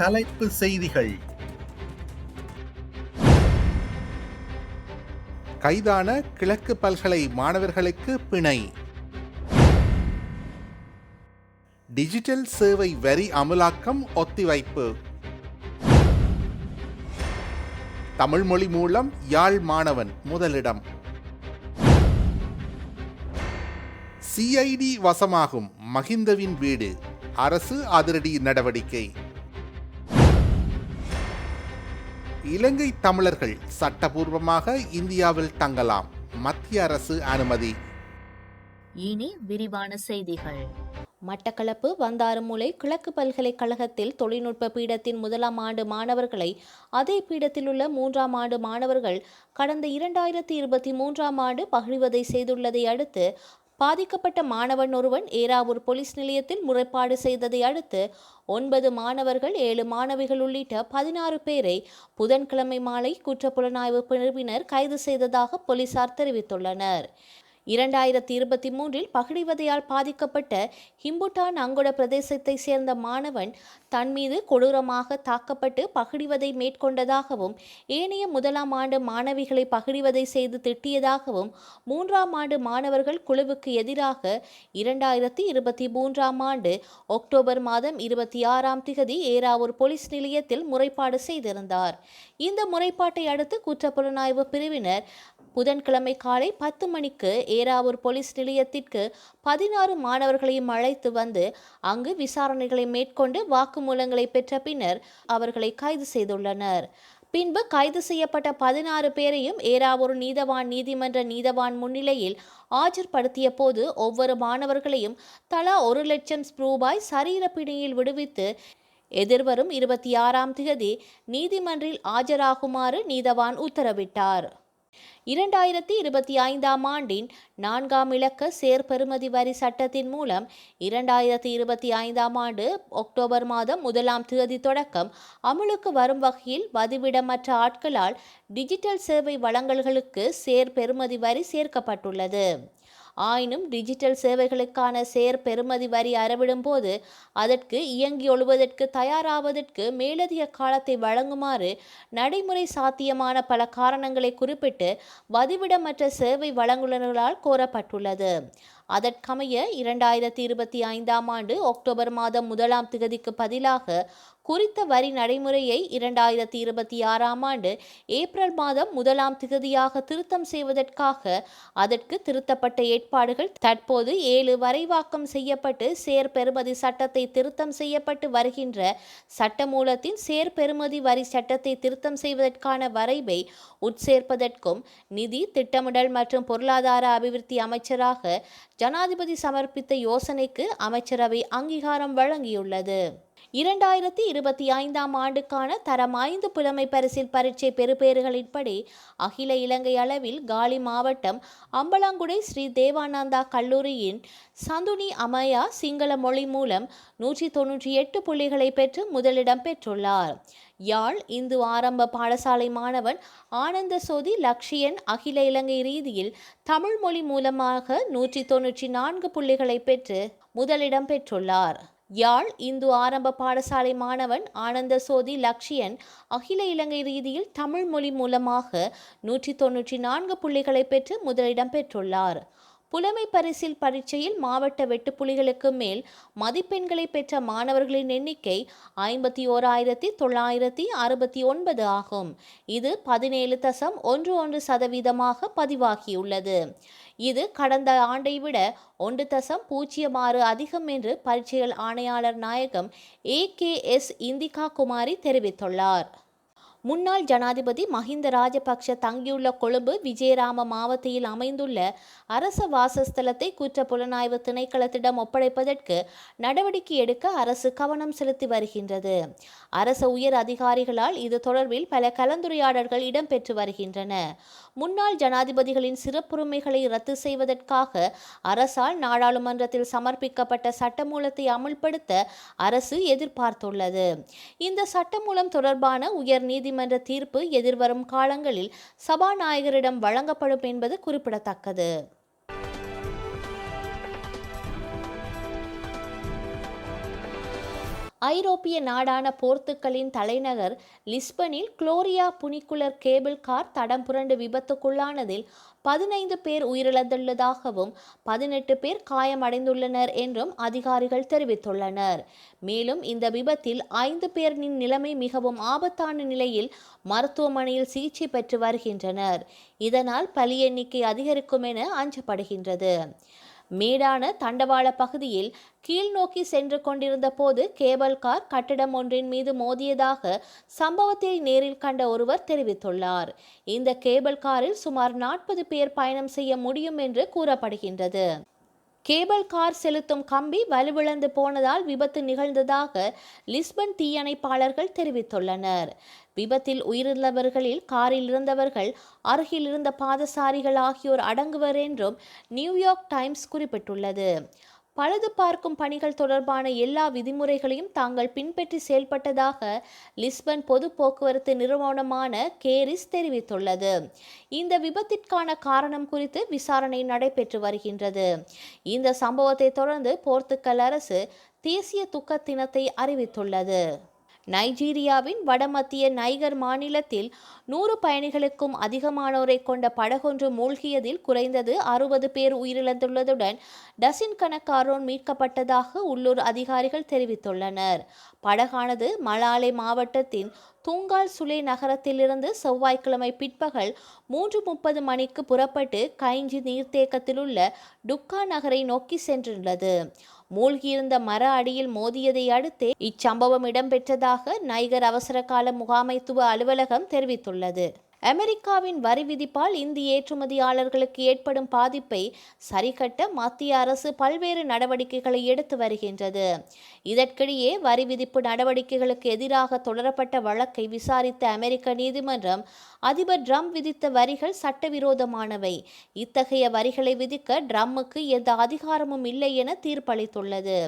தலைப்பு செய்திகள். கைதான கிழக்கு பல்கலை மாணவர்களுக்கு பிணை. டிஜிட்டல் சேவை வரி அமலாக்கம் ஒத்திவைப்பு. தமிழ் மொழி மூலம் யாழ் மாணவன் முதலிடம். சிஐடி வசமாகும் மகிந்தவின் வீடு. அரசு அதிரடி நடவடிக்கை. இலங்கை தமிழர்கள் சட்டபூர்வமாக இந்தியாவில் தங்கலாம். மத்திய அரசு அனுமதி. இனி விரிவான செய்திகள். மட்டக்களப்பு வந்தாறுமூலை கிழக்கு பல்கலைக்கழகத்தில் தொழில்நுட்ப பீடத்தின் முதலாம் ஆண்டு மாணவர்களை அதே பீடத்தில் உள்ள மூன்றாம் ஆண்டு மாணவர்கள் கடந்த இரண்டாயிரத்தி இருபத்தி மூன்றாம் ஆண்டு பகிர்வதை செய்துள்ளதை அடுத்து பாதிக்கப்பட்ட மாணவன் ஒருவன் ஏராவூர் போலீஸ் நிலையத்தில் முறைப்பாடு செய்ததை அடுத்து ஒன்பது மாணவர்கள் ஏழு மாணவிகள் உள்ளிட்ட பதினாறு பேரை புதன்கிழமை மாலை குற்றப்புலனாய்வு பிரிவினர் கைது செய்ததாக போலீசார் தெரிவித்துள்ளனர். இரண்டாயிரத்தி இருபத்தி மூன்றில் பகிடிவதையால் பாதிக்கப்பட்ட ஹிம்புட்டான் அங்குட பிரதேசத்தை சேர்ந்த மாணவன் தன் மீது கொடூரமாக தாக்கப்பட்டு பகிடிவதை மேற்கொண்டதாகவும் ஏனைய முதலாம் ஆண்டு மாணவிகளை பகிடிவதை செய்து திட்டியதாகவும் மூன்றாம் ஆண்டு மாணவர்கள் குழுவுக்கு எதிராக இரண்டாயிரத்தி இருபத்தி மூன்றாம் ஆண்டு அக்டோபர் மாதம் இருபத்தி ஆறாம் திகதி ஏராவூர் போலீஸ் நிலையத்தில் முறைப்பாடு செய்திருந்தார். இந்த முறைப்பாட்டை அடுத்து குற்றப்புலனாய்வு பிரிவினர் புதன்கிழமை காலை பத்து மணிக்கு ஏராவூர் போலீஸ் நிலையத்திற்கு பதினாறு மாணவர்களையும் அழைத்து வந்து அங்கு விசாரணைகளை மேற்கொண்டு வாக்குமூலங்களை பெற்ற பின்னர் அவர்களை கைது செய்துள்ளனர். பின்பு கைது செய்யப்பட்ட பதினாறு பேரையும் ஏராவூர் நீதவான் நீதிமன்ற நீதவான் முன்னிலையில் ஆஜர்படுத்திய போது ஒவ்வொரு மாணவர்களையும் தலா ஒரு லட்சம் ரூபாய் சரீர பிணையில் விடுவித்து எதிர்வரும் இருபத்தி ஆறாம் தேதி நீதிமன்றில் ஆஜராகுமாறு நீதவான் உத்தரவிட்டார். இரண்டாயிரத்தி இருபத்தி ஐந்தாம் ஆண்டின் நான்காம் இலக்க சேர்பெறுமதி வரி சட்டத்தின் மூலம் இரண்டாயிரத்தி இருபத்தி ஐந்தாம் ஆண்டு அக்டோபர் மாதம் முதலாம் தேதி தொடக்கம் அமுலுக்கு வரும் வகையில் வதிவிடமற்ற ஆட்களால் டிஜிட்டல் சேவை வழங்கல்களுக்கு சேர்பெறுமதி வரி சேர்க்கப்பட்டுள்ளது. ஆயினும் டிஜிட்டல் சேவைகளுக்கான சேர் பெறுமதி வரி அறவிடும் போது அதற்கு இயங்கி ஒழுவதற்கு தயாராவதற்கு மேலதிக காலத்தை வழங்குமாறு நடைமுறை சாத்தியமான பல காரணங்களை குறிப்பிட்டு வதிவிடமற்ற சேவை வழங்குநர்களால் கோரப்பட்டுள்ளது. அதற்கமைய இரண்டாயிரத்தி இருபத்தி ஐந்தாம் ஆண்டு அக்டோபர் மாதம் முதலாம் திகதிக்கு பதிலாக குறித்த வரி நடைமுறையை இரண்டாயிரத்தி இருபத்தி ஆறாம் ஆண்டு ஏப்ரல் மாதம் முதலாம் திகதியாக திருத்தம் செய்வதற்காக அதற்கு திருத்தப்பட்ட ஏற்பாடுகள் தற்போது ஏழு வரைவாக்கம் செய்யப்பட்டு சேர் பெறுமதி சட்டத்தை திருத்தம் செய்யப்பட்டு வருகின்ற சட்டமூலத்தின் சேர் பெறுமதி வரி சட்டத்தை திருத்தம் செய்வதற்கான வரைவை உட்சேர்ப்பதற்கும் நிதி திட்டமிடல் மற்றும் பொருளாதார அபிவிருத்தி அமைச்சராக ஜனாதிபதி சமர்ப்பித்த யோசனைக்கு அமைச்சரவை அங்கீகாரம் வழங்கியுள்ளது. இரண்டாயிரத்தி இருபத்தி ஐந்தாம் ஆண்டுக்கான தரம் ஐந்து புலமை பரிசில் பரீட்சை பெறுபேறுகளின்படி அகில இலங்கை அளவில் காலி மாவட்டம் அம்பலாங்குடை ஸ்ரீ தேவானந்தா கல்லூரியின் சந்துனி அமயா சிங்கள மொழி மூலம் நூற்றி தொன்னூற்றி எட்டு புள்ளிகளை பெற்று முதலிடம் பெற்றுள்ளார். யாழ் இந்து ஆரம்ப பாடசாலை மாணவன் ஆனந்த சோதி லக்ஷியன் அகில இலங்கை ரீதியில் தமிழ் மொழி மூலமாக நூற்றி தொன்னூற்றி நான்கு புள்ளிகளை பெற்று முதலிடம் பெற்றுள்ளார். யாழ் இந்து ஆரம்ப பாடசாலை மாணவன் ஆனந்த சோதி லக்ஷியன் அகில இலங்கை ரீதியில் தமிழ் மொழி மூலமாக நூற்றி தொன்னூற்றி நான்கு புள்ளிகளை பெற்று முதலிடம் பெற்றுள்ளார். புலமை பரிசில் பரீட்சையில் மாவட்ட வெட்டுப்புலிகளுக்கு மேல் மதிப்பெண்களை பெற்ற மாணவர்களின் எண்ணிக்கை ஐம்பத்தி ஓராயிரத்தி தொள்ளாயிரத்தி அறுபத்தி ஒன்பது ஆகும். இது பதினேழு தசம் ஒன்று ஒன்று சதவீதமாக பதிவாகியுள்ளது. இது கடந்த ஆண்டை விட ஒன்று தசம் பூஜ்ஜியம் ஆறு அதிகம் என்று பரீட்சைகள் ஆணையாளர் நாயகம் A K S Indika Kumari தெரிவித்துள்ளார். முன்னாள் ஜனாதிபதி மஹிந்த ராஜபக்ஷ தங்கியுள்ள கொழும்பு விஜயராம மாவட்டத்தில் அமைந்துள்ள அரச வாசஸ்தலத்தை குற்ற புலனாய்வு திணைக்களத்திடம் ஒப்படைப்பதற்கு நடவடிக்கை எடுக்க அரசு கவனம் செலுத்தி வருகின்றது. அரச உயர் அதிகாரிகளால் இது தொடர்பில் பல கலந்துரையாடல்கள் இடம்பெற்று வருகின்றன. முன்னாள் ஜனாதிபதிகளின் சிறப்புரிமைகளை ரத்து செய்வதற்காக அரசால் நாடாளுமன்றத்தில் சமர்ப்பிக்கப்பட்ட சட்டமூலத்தை அமுல்படுத்த அரசு எதிர்பார்த்துள்ளது. இந்த சட்டமூலம் தொடர்பான உயர் நீதிமன்ற தீர்ப்பு எதிர்வரும் காலங்களில் சபாநாயகரிடம் வழங்கப்படும் என்பது குறிப்பிடத்தக்கது. ஐரோப்பிய நாடான போர்த்துக்கலின் தலைநகர் லிஸ்பனில் குளோரியா புனிக்குலர் கேபிள் கார் தடம் புரண்டு விபத்துக்குள்ளானதில் பதினைந்து பேர் உயிரிழந்துள்ளதாகவும் பதினெட்டு பேர் காயமடைந்துள்ளனர் என்றும் அதிகாரிகள் தெரிவித்துள்ளனர். மேலும் இந்த விபத்தில் ஐந்து பேரின் நிலைமை மிகவும் ஆபத்தான நிலையில் மருத்துவமனையில் சிகிச்சை பெற்று வருகின்றனர். இதனால் பலி எண்ணிக்கை அதிகரிக்கும் என அஞ்சப்படுகின்றது. மேடான தண்டவாள பகுதியில் கீழ்நோக்கி சென்று கொண்டிருந்த போது கேபிள் கார் கட்டிடம் ஒன்றின் மீது மோதியதாக சம்பவத்தை நேரில் கண்ட ஒருவர் தெரிவித்துள்ளார். இந்த கேபிள் காரில் சுமார் நாற்பது பேர் பயணம் செய்ய முடியும் என்று கூறப்படுகின்றது. கேபிள் கார் செலுத்தும் கம்பி வலுவிழந்து போனதால் விபத்து நிகழ்ந்ததாக லிஸ்பன் தீயணைப்பாளர்கள் தெரிவித்துள்ளனர். விபத்தில் உயிரிழந்தவர்களில் காரில் இருந்தவர்கள் அருகில் இருந்த பாதசாரிகள் ஆகியோர் அடங்குவர் என்றும் நியூயார்க் டைம்ஸ் குறிப்பிட்டுள்ளது. பழுது பார்க்கும் பணிகள் தொடர்பான எல்லா விதிமுறைகளையும் தாங்கள் பின்பற்றி செயல்பட்டதாக லிஸ்பன் பொது போக்குவரத்து நிறுவனமான கேரிஸ் தெரிவித்துள்ளது. இந்த விபத்திற்கான காரணம் குறித்து விசாரணை நடைபெற்று வருகின்றது. இந்த சம்பவத்தை தொடர்ந்து போர்த்துக்கல் அரசு தேசிய துக்க தினத்தை அறிவித்துள்ளது. நைஜீரியாவின் வடமத்திய நைகர் மாநிலத்தில் நூறு பயணிகளுக்கும் அதிகமானோரை கொண்ட படகொன்று மூழ்கியதில் குறைந்தது அறுபது பேர் உயிரிழந்துள்ளதுடன் டசின் கணக்காரோன் மீட்கப்பட்டதாக உள்ளூர் அதிகாரிகள் தெரிவித்துள்ளனர். படகானது மலாலே மாவட்டத்தின் தூங்கால் சுலே நகரத்திலிருந்து செவ்வாய்க்கிழமை பிற்பகல் மூன்று முப்பது மணிக்கு புறப்பட்டு கைஞ்சி நீர்த்தேக்கத்திலுள்ள டுக்கா நகரை நோக்கி சென்றுள்ளது. மூழ்கியிருந்த மர அடியில் மோதியதை அடுத்தே இச்சம்பவம் இடம்பெற்றதாக நைகர் அவசரகால முகாமைத்துவ அலுவலகம் தெரிவித்துள்ளது. அமெரிக்காவின் வரி விதிப்பால் இந்திய ஏற்றுமதியாளர்களுக்கு ஏற்படும் பாதிப்பை சரிகட்ட மத்திய அரசு பல்வேறு நடவடிக்கைகளை எடுத்து வருகின்றது. இதற்கிடையே வரி விதிப்பு நடவடிக்கைகளுக்கு எதிராக தொடரப்பட்ட வழக்கை விசாரித்த அமெரிக்க நீதிமன்றம் அதிபர் ட்ரம்ப் விதித்த வரிகள் சட்டவிரோதமானவை. இத்தகைய வரிகளை விதிக்க ட்ரம்முக்கு எந்த அதிகாரமும் இல்லை என தீர்ப்பளித்துள்ளது.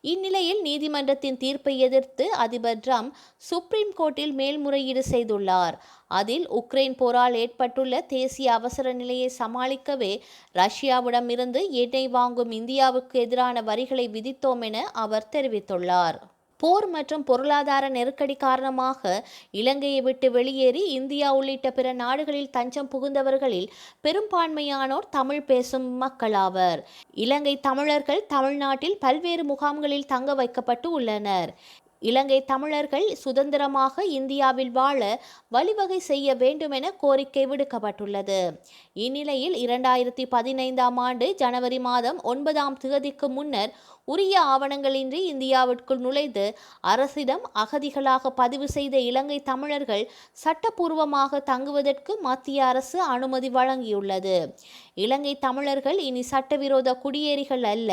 இந்நிலையில் நீதிமன்றத்தின் தீர்ப்பை எதிர்த்து அதிபர் ட்ரம்ப் சுப்ரீம் கோர்ட்டில் மேல்முறையீடு செய்துள்ளார். அதில் உக்ரைன் போரால் ஏற்பட்டுள்ள தேசிய அவசர நிலையை சமாளிக்கவே ரஷ்யாவிடமிருந்து எண்ணெய் வாங்கும் இந்தியாவுக்கு எதிரான வரிகளை விதித்தோம் என அவர் தெரிவித்துள்ளார். போர் மற்றும் பொருளாதார நெருக்கடி காரணமாக இலங்கையை விட்டு வெளியேறி இந்தியா உள்ளிட்ட பிற நாடுகளில் தஞ்சம் புகுந்தவர்களில் பெரும்பான்மையானோர் தமிழ் பேசும் மக்களாவர். இலங்கை தமிழர்கள் தமிழ்நாட்டில் பல்வேறு முகாம்களில் தங்க வைக்கப்பட்டு உள்ளனர். இலங்கை தமிழர்கள் சுதந்திரமாக இந்தியாவில் வாழ வழிவகை செய்ய வேண்டும் என கோரிக்கை விடுக்கப்பட்டுள்ளது. இந்நிலையில் இரண்டாயிரத்தி பதினைந்தாம் ஆண்டு ஜனவரி மாதம் ஒன்பதாம் தேதிக்கு முன்னர் உரிய ஆவணங்களின்றி இந்தியாவிற்குள் நுழைந்து அரசிடம் அகதிகளாக பதிவு செய்த இலங்கை தமிழர்கள் சட்டப்பூர்வமாக தங்குவதற்கு மத்திய அரசு அனுமதி வழங்கியுள்ளது. இலங்கை தமிழர்கள் இனி சட்டவிரோத குடியேறிகள் அல்ல.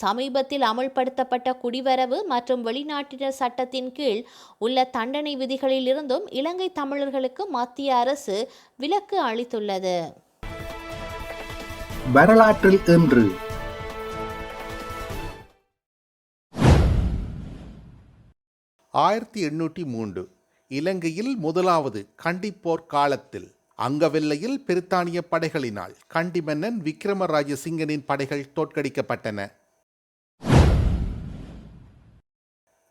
சமீபத்தில் அமல்படுத்தப்பட்ட குடிவரவு மற்றும் வெளிநாட்டினர் சட்டத்தின் கீழ் உள்ள தண்டனை விதிகளில் இருந்தும் இலங்கை தமிழர்களுக்கு மத்திய அரசு விலக்கு அளித்துள்ளது. வரலாற்றில் இன்று ஆயிரத்தி எண்ணூற்றி மூன்று இலங்கையில் முதலாவது கண்டிப்போர் காலத்தில் அங்கவெல்லையில் பிரித்தானிய படைகளினால் கண்டி மன்னன் விக்ரமராஜ சிங்கனின் படைகள் தோற்கடிக்கப்பட்டன.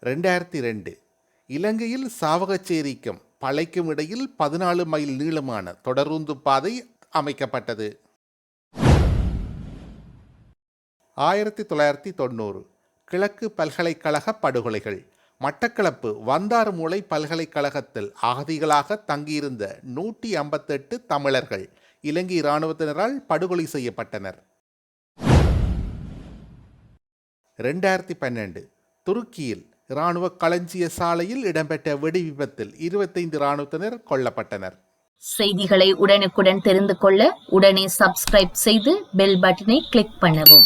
ரெண்டாயிரத்தி ரெண்டு இலங்கையில் சாவகச்சேரிக்கும் பழைக்கும் இடையில் பதினாலு மைல் நீளமான தொடருந்து பாதை அமைக்கப்பட்டது. ஆயிரத்தி தொள்ளாயிரத்தி தொண்ணூறு கிழக்கு பல்கலைக்கழக படுகொலைகள் மட்டக்களப்பு வந்தாறுமூலை பல்கலைக்கழகத்தில் அகதிகளாக தங்கியிருந்த நூற்றி ஐம்பத்தெட்டு தமிழர்கள் இலங்கை இராணுவத்தினரால் படுகொலை செய்யப்பட்டனர். ரெண்டாயிரத்தி பன்னெண்டு துருக்கியில் இராணுவ களஞ்சிய சாலையில் இடம்பெற்ற வெடி விபத்தில் இருபத்தைந்து இராணுவத்தினர் கொல்லப்பட்டனர். செய்திகளை உடனுக்குடன் தெரிந்து கொள்ள உடனே சப்ஸ்கிரைப் செய்து பெல் பட்டனை கிளிக் பண்ணவும்.